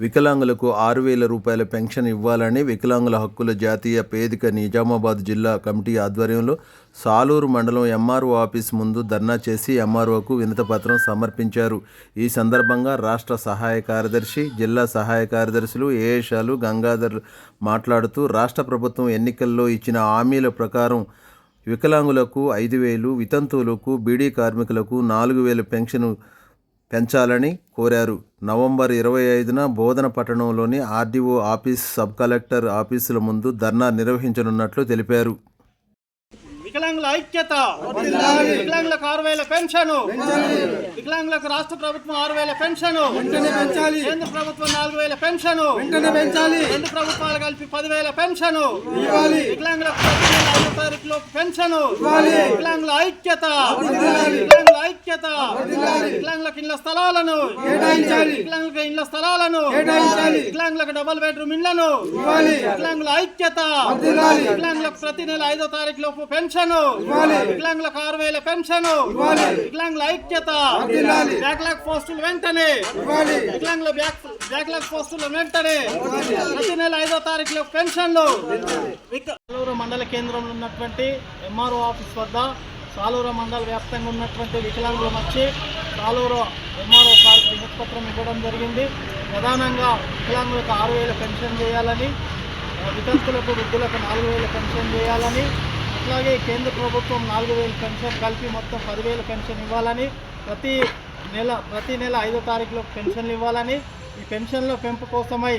వికలాంగులకు ఆరు వేల రూపాయల పెన్షన్ ఇవ్వాలని వికలాంగుల హక్కుల జాతీయ పేదిక నిజామాబాద్ జిల్లా కమిటీ ఆధ్వర్యంలో సాలూరు మండలం ఎంఆర్ఓ ఆఫీస్ ముందు ధర్నా చేసి ఎంఆర్ఓకు వినతపత్రం సమర్పించారు. ఈ సందర్భంగా రాష్ట్ర సహాయ కార్యదర్శి జిల్లా సహాయ కార్యదర్శులు ఏఎషాలు గంగాధర్ మాట్లాడుతూ రాష్ట్ర ప్రభుత్వం ఎన్నికల్లో ఇచ్చిన హామీల ప్రకారం వికలాంగులకు ఐదు వేలు వితంతువులకు బీడీ కార్మికులకు నాలుగు వేలు పెన్షన్ పెంచాలని కోరారు. నవంబర్ ఇరవై ఐదున బోధన పట్టణంలోని ఆర్డీఓ ఆఫీస్ సబ్ కలెక్టర్ ఆఫీసుల ముందు ధర్నా నిర్వహించనున్నట్లు తెలిపారు. వికలాంగుల ఐక్యత వికలాంగులకు ఆరు వేల పెన్షన్ వికలాంగులకు రాష్ట్ర ప్రభుత్వం ఆరు వేల పెన్షన్ పెంచాలి. కేంద్ర ప్రభుత్వం నాలుగు వేల పెన్షన్ వెంటనే పెంచాలి. రెండు ప్రభుత్వాలు కలిపి పదివేల పెన్షన్ ఇవ్వాలి. వికలాంగులకు ప్రతి నెల ఐదో తారీఖులో పెన్షన్ ఇవ్వాలి. వికలాంగుల ఐక్యత ఐక్యత వికలాంగులకు ఇళ్ళ స్థలాలను. వికలాంగులకు ఇళ్ళ స్థలాలను. వికలాంగులకు డబల్ బెడ్రూమ్ ఇళ్ళను. వికలాంగుల ఐక్యత. వికలాంగులకు ప్రతి నెల ఐదో తారీఖు లోపు పెన్షన్ ఇవ్వాలి. వికలాంగులకు ఆరు వేల పెన్షన్. వికలాంగుల ఐక్యత. బ్యాక్లాగ్ పోస్టులు వెంటనే ఇవ్వాలి. వికలాంగుల బ్యాక్ బ్యాక్లాగ్ పోస్టులు వెంటనే ప్రతి నెల ఐదో తారీఖులో పెన్షన్లు మండల కేంద్రంలో ఉన్నటువంటి ఎంఆర్ఓ ఆఫీస్ వద్ద సాలూరు మండల వ్యాప్తంగా ఉన్నటువంటి వికలాంగులు వచ్చి సాలూరు ఎంఆర్ఓ సార్కి వినతిపత్రం ఇవ్వడం జరిగింది. ప్రధానంగా వికలాంగులకు ఆరు వేల పెన్షన్ చేయాలని వితంతులకు వృద్ధులకు నాలుగు వేల పెన్షన్ చేయాలని అట్లాగే కేంద్ర ప్రభుత్వం నాలుగు వేల పెన్షన్ కలిపి మొత్తం పదివేల పెన్షన్ ఇవ్వాలని ప్రతి నెల ప్రతి నెల ఐదో తారీఖులో పెన్షన్లు ఇవ్వాలని ఈ పెన్షన్ల పెంపు కోసమై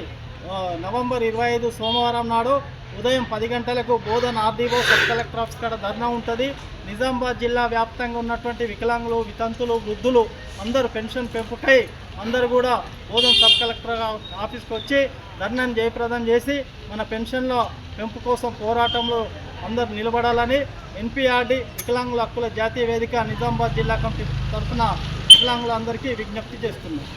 నవంబర్ ఇరవై ఐదు సోమవారం నాడు ఉదయం పది గంటలకు Bodhan RDO sub collector office కాడ ధర్నా ఉంటుంది. నిజామాబాద్ జిల్లా వ్యాప్తంగా ఉన్నటువంటి వికలాంగులు వితంతులు వృద్ధులు అందరూ పెన్షన్ పెంపుకై అందరూ కూడా బోధన్ సబ్ కలెక్టర్ ఆఫీస్కి వచ్చి ధర్నాను జయప్రదం చేసి మన పెన్షన్ల పెంపు కోసం పోరాటంలో అందరు నిలబడాలని ఎన్పిఆర్డి వికలాంగుల హక్కుల జాతీయ వేదిక నిజామాబాద్ జిల్లా కమిటీ తరఫున వికలాంగులందరికీ విజ్ఞప్తి చేస్తున్నాం.